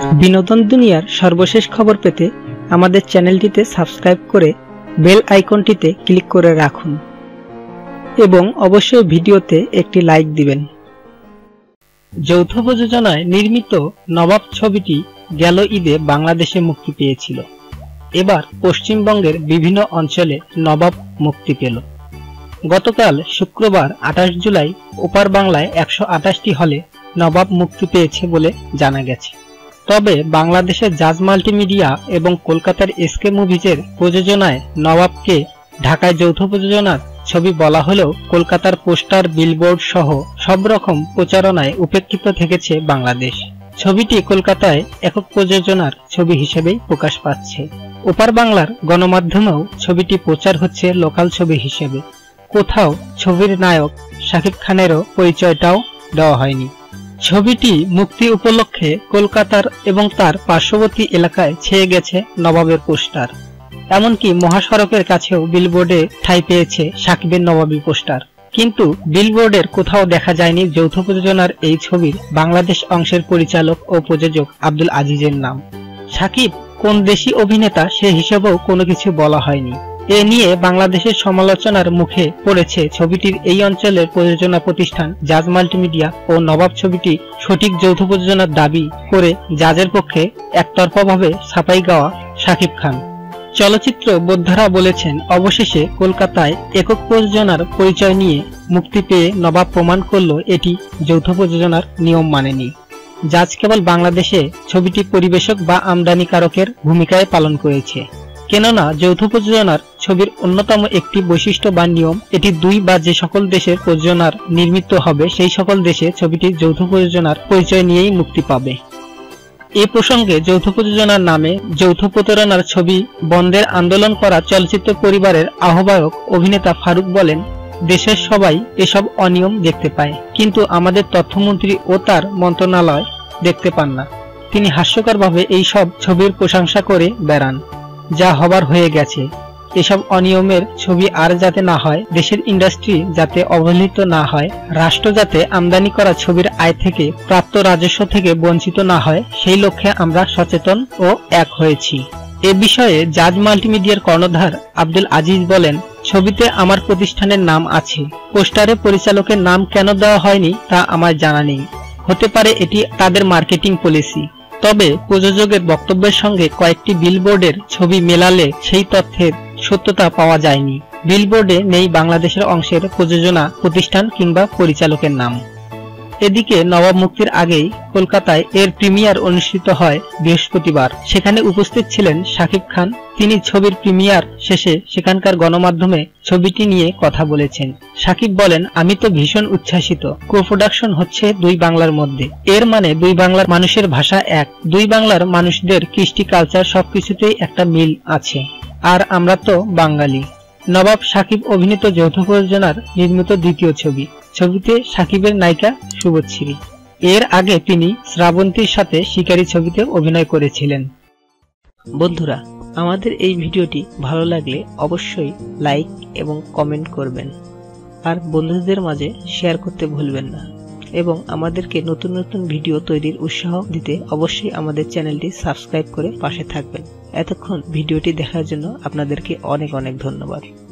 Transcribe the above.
বিনোদন দুনিয়ার সর্বশেষ খবর পেতে আমাদের চ্যানেলটিতে সাবস্ক্রাইব করে বেল আইকনটিতে ক্লিক করে রাখুন এবং অবশ্যই ভিডিওতে একটি লাইক দিবেন। যৌথ প্রযোজনায় নির্মিত নবাব ছবিটি গেল ঈদে বাংলাদেশে মুক্তি পেয়েছিল। এবার পশ্চিমবঙ্গের বিভিন্ন অঞ্চলে নবাব মুক্তি পেল। গতকাল শুক্রবার আঠাশ জুলাই ওপার বাংলায় একশো আঠাশটি হলে নবাব মুক্তি পেয়েছে বলে জানা গেছে। তবে বাংলাদেশের জাজ মাল্টিমিডিয়া এবং কলকাতার এসকে মুভিজের প্রযোজনায় নবাবকে ঢাকায় যৌথ প্রযোজনার ছবি বলা হলেও কলকাতার পোস্টার, বিলবোর্ড সহ সব রকম প্রচারণায় উপেক্ষিত থেকেছে বাংলাদেশ। ছবিটি কলকাতায় একক প্রযোজনার ছবি হিসেবেই প্রকাশ পাচ্ছে। ওপার বাংলার গণমাধ্যমেও ছবিটি প্রচার হচ্ছে লোকাল ছবি হিসেবে। কোথাও ছবির নায়ক শাকিব খানেরও পরিচয়টাও দেওয়া হয়নি। ছবিটি মুক্তি উপলক্ষে কলকাতার এবং তার পার্শ্ববর্তী এলাকায় ছেয়ে গেছে নবাবের পোস্টার। এমনকি মহাসড়কের কাছেও বিলবোর্ডে ঠাঁই পেয়েছে সাকিবের নবাবী পোস্টার। কিন্তু বিলবোর্ডের কোথাও দেখা যায়নি যৌথ প্রযোজনার এই ছবির বাংলাদেশ অংশের পরিচালক ও প্রযোজক আব্দুল আজিজের নাম। সাকিব কোন দেশি অভিনেতা সে হিসেবেও কোনো কিছু বলা হয়নি। এ নিয়ে বাংলাদেশের সমালোচনার মুখে পড়েছে ছবিটির এই অঞ্চলের প্রযোজনা প্রতিষ্ঠান জাজ মাল্টিমিডিয়া ও নবাব ছবিটি সঠিক যৌথ প্রযোজনার দাবি করে জাজের পক্ষে একতরফাভাবে ছাপাই গাওয়া শাকিব খান। চলচ্চিত্র বোদ্ধারা বলেছেন, অবশেষে কলকাতায় একক প্রযোজনার পরিচয় নিয়ে মুক্তি পেয়ে নবাব প্রমাণ করল এটি যৌথ প্রযোজনার নিয়ম মানেনি। জাজ কেবল বাংলাদেশে ছবিটি পরিবেশক বা আমদানিকারকের ভূমিকায় পালন করেছে। কেননা যৌথ প্রযোজনার ছবির অন্যতম একটি বৈশিষ্ট্য বা নিয়ম, এটি দুই বা যে সকল দেশের প্রযোজনার নির্মিত হবে, সেই সকল দেশে ছবিটি যৌথ প্রযোজনার পরিচয় নিয়েই মুক্তি পাবে। এ প্রসঙ্গে যৌথ প্রযোজনার নামে যৌথ প্রতারণার ছবি বন্ধের আন্দোলন করা চলচ্চিত্র পরিবারের আহ্বায়ক অভিনেতা ফারুক বলেন, দেশের সবাই এসব অনিয়ম দেখতে পায়, কিন্তু আমাদের তথ্যমন্ত্রী ও তার মন্ত্রণালয় দেখতে পান না। তিনি হাস্যকরভাবে এই সব ছবির প্রশংসা করে বেড়ান। যা হবার হয়ে গেছে। এসব অনিয়মের ছবি আর যাতে না হয়, দেশের ইন্ডাস্ট্রি যাতে অবহেলিত না হয়, রাষ্ট্র যাতে আমদানি করা ছবির আয় থেকে, প্রাপ্ত রাজস্ব থেকে বঞ্চিত না হয়, সেই লক্ষ্যে আমরা সচেতন ও এক হয়েছি। এ বিষয়ে জাজ মাল্টিমিডিয়ার কর্ণধার আব্দুল আজিজ বলেন, ছবিতে আমার প্রতিষ্ঠানের নাম আছে। পোস্টারে পরিচালকের নাম কেন দেওয়া হয়নি তা আমার জানা নেই। হতে পারে এটি তাদের মার্কেটিং পলিসি। তবে প্রযোজকের বক্তব্যের সঙ্গে কয়েকটি বিলবোর্ডের ছবি মেলালে সেই তথ্যের সত্যতা পাওয়া যায়নি। বিলবোর্ডে নেই বাংলাদেশের অংশের প্রযোজনা, প্রতিষ্ঠান কিংবা পরিচালকের নাম। এদিকে নবাব মুক্তির আগেই কলকাতায় এর প্রিমিয়ার অনুষ্ঠিত হয় বৃহস্পতিবার। সেখানে উপস্থিত ছিলেন শাকিব খান। তিনি ছবির প্রিমিয়ার শেষে সেখানকার গণমাধ্যমে ছবিটি নিয়ে কথা বলেছেন। সাকিব বলেন, আমি তো ভীষণ উচ্ছ্বাসিত। কো প্রোডাকশন হচ্ছে দুই বাংলার মধ্যে। এর মানে দুই বাংলার মানুষের ভাষা এক। দুই বাংলার মানুষদের কৃষ্টি কালচার সবকিছুতেই একটা মিল আছে। আর আমরা তো বাঙালি। নবাব সাকিব অভিনীত যৌথ প্রযোজনার নির্মিত দ্বিতীয় ছবি। ছবিতে সাকিবের নায়িকা শুভশ্রী এর আগে তিনি শ্রাবন্তীর সাথে শিকারী ছবিতে অভিনয় করেছিলেন। বন্ধুরা, আমাদের এই ভিডিওটি ভালো লাগলে অবশ্যই লাইক এবং কমেন্ট করবেন। আর বন্ধুদের মাঝে শেয়ার করতে ভুলবেন না। এবং আমাদেরকে নতুন নতুন ভিডিও তৈরির উৎসাহ দিতে অবশ্যই আমাদের চ্যানেলটি সাবস্ক্রাইব করে পাশে থাকবেন। এতক্ষণ ভিডিওটি দেখার জন্য আপনাদেরকে অনেক অনেক ধন্যবাদ।